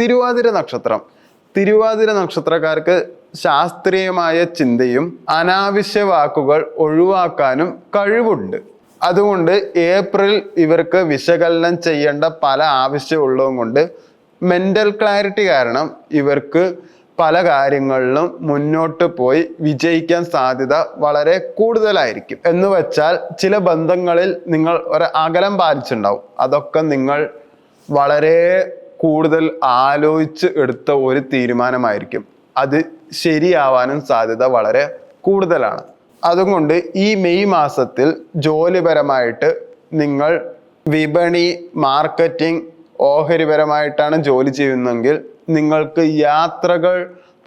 തിരുവാതിര നക്ഷത്രം. തിരുവാതിര നക്ഷത്രക്കാർക്ക് ശാസ്ത്രീയമായ ചിന്തയും അനാവശ്യ വാക്കുകൾ ഒഴിവാക്കാനും കഴിവുണ്ട്. അതുകൊണ്ട് ഏപ്രിൽ ഇവർക്ക് വിശകലനം ചെയ്യേണ്ട പല ആവശ്യമുള്ളതും കൊണ്ട് മെന്റൽ ക്ലാരിറ്റി കാരണം ഇവർക്ക് പല കാര്യങ്ങളിലും മുന്നോട്ട് പോയി വിജയിക്കാൻ സാധ്യത വളരെ കൂടുതലായിരിക്കും. എന്ന് വെച്ചാൽ ചില ബന്ധങ്ങളിൽ നിങ്ങൾ ഒരു അകലം പാലിച്ചിട്ടുണ്ടാവും. അതൊക്കെ നിങ്ങൾ വളരെ കൂടുതൽ ആലോചിച്ച് എടുത്ത ഒരു തീരുമാനമായിരിക്കും. അത് ശരിയാവാനും സാധ്യത വളരെ കൂടുതലാണ്. അതുകൊണ്ട് ഈ മെയ് മാസത്തിൽ ജോലിപരമായിട്ട് നിങ്ങൾ വിപണി മാർക്കറ്റിംഗ് ഓഹരിപരമായിട്ടാണ് ജോലി ചെയ്യുന്നതെങ്കിൽ നിങ്ങൾക്ക് യാത്രകൾ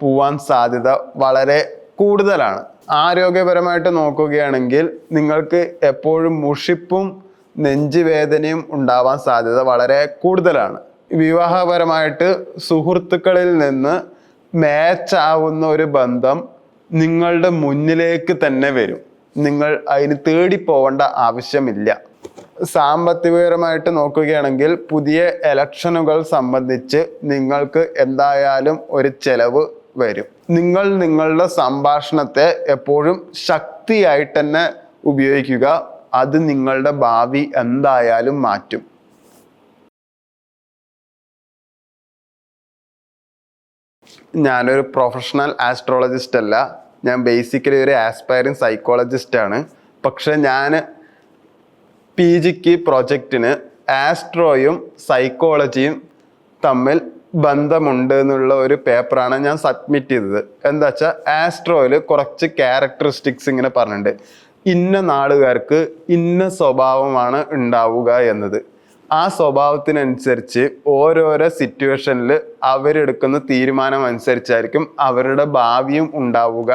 പോവാൻ സാധ്യത വളരെ കൂടുതലാണ്. ആരോഗ്യപരമായിട്ട് നോക്കുകയാണെങ്കിൽ നിങ്ങൾക്ക് എപ്പോഴും മുഷിപ്പും നെഞ്ചുവേദനയും ഉണ്ടാവാൻ സാധ്യത വളരെ കൂടുതലാണ്. വിവാഹപരമായിട്ട് സുഹൃത്തുക്കളിൽ നിന്ന് മാച്ച് ആവുന്ന ഒരു ബന്ധം നിങ്ങളുടെ മുന്നിലേക്ക് തന്നെ വരും. നിങ്ങൾ അതിന് തേടി പോവേണ്ട ആവശ്യമില്ല. സാമ്പത്തികപരമായിട്ട് നോക്കുകയാണെങ്കിൽ പുതിയ ഇലക്ഷനുകൾ സംബന്ധിച്ച് നിങ്ങൾക്ക് എന്തായാലും ഒരു ചെലവ് വരും. നിങ്ങൾ നിങ്ങളുടെ സംഭാഷണത്തെ എപ്പോഴും ശക്തിയായിട്ട് തന്നെ ഉപയോഗിക്കുക. അത് നിങ്ങളുടെ ഭാവി എന്തായാലും മാറ്റും. ഞാനൊരു പ്രൊഫഷണൽ ആസ്ട്രോളജിസ്റ്റ് അല്ല. ഞാൻ ബേസിക്കലി ഒരു ആസ്പയറിങ് സൈക്കോളജിസ്റ്റ് ആണ്. പക്ഷെ ഞാൻ പി ജിക്ക് പ്രൊജക്റ്റിന് ആസ്ട്രോയും സൈക്കോളജിയും തമ്മിൽ ബന്ധമുണ്ട് എന്നുള്ള ഒരു പേപ്പറാണ് ഞാൻ സബ്മിറ്റ് ചെയ്തത്. എന്താ വെച്ചാൽ ആസ്ട്രോയിൽ കുറച്ച് ക്യാരക്ടറിസ്റ്റിക്സ് ഇങ്ങനെ പറഞ്ഞിട്ടുണ്ട്. ഇന്ന നാളുകാർക്ക് ഇന്ന സ്വഭാവമാണ് ഉണ്ടാവുക എന്നത്. ആ സ്വഭാവത്തിനനുസരിച്ച് ഓരോരോ സിറ്റുവേഷനിൽ അവരെടുക്കുന്ന തീരുമാനം അനുസരിച്ചായിരിക്കും അവരുടെ ഭാവിയും ഉണ്ടാവുക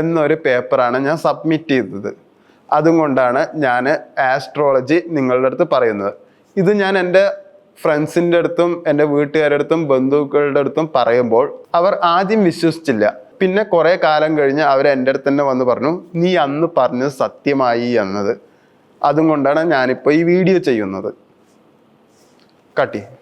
എന്നൊരു പേപ്പറാണ് ഞാൻ സബ്മിറ്റ് ചെയ്തത്. അതുകൊണ്ടാണ് ഞാൻ ആസ്ട്രോളജി നിങ്ങളുടെ അടുത്ത് പറയുന്നത്. ഇത് ഞാൻ എന്റെ ഫ്രണ്ട്സിന്റെ അടുത്തും എന്റെ വീട്ടുകാരുടെ അടുത്തും ബന്ധുക്കളുടെ അടുത്തും പറയുമ്പോൾ അവർ ആദ്യം വിശ്വസിച്ചില്ല. പിന്നെ കുറേ കാലം കഴിഞ്ഞ് അവർ എന്റെ അടുത്ത് തന്നെ വന്ന് പറഞ്ഞു നീ അന്ന് പറഞ്ഞത് സത്യമായി എന്നത്. അതുകൊണ്ടാണ് ഞാനിപ്പോൾ ഈ വീഡിയോ ചെയ്യുന്നത്. काटी।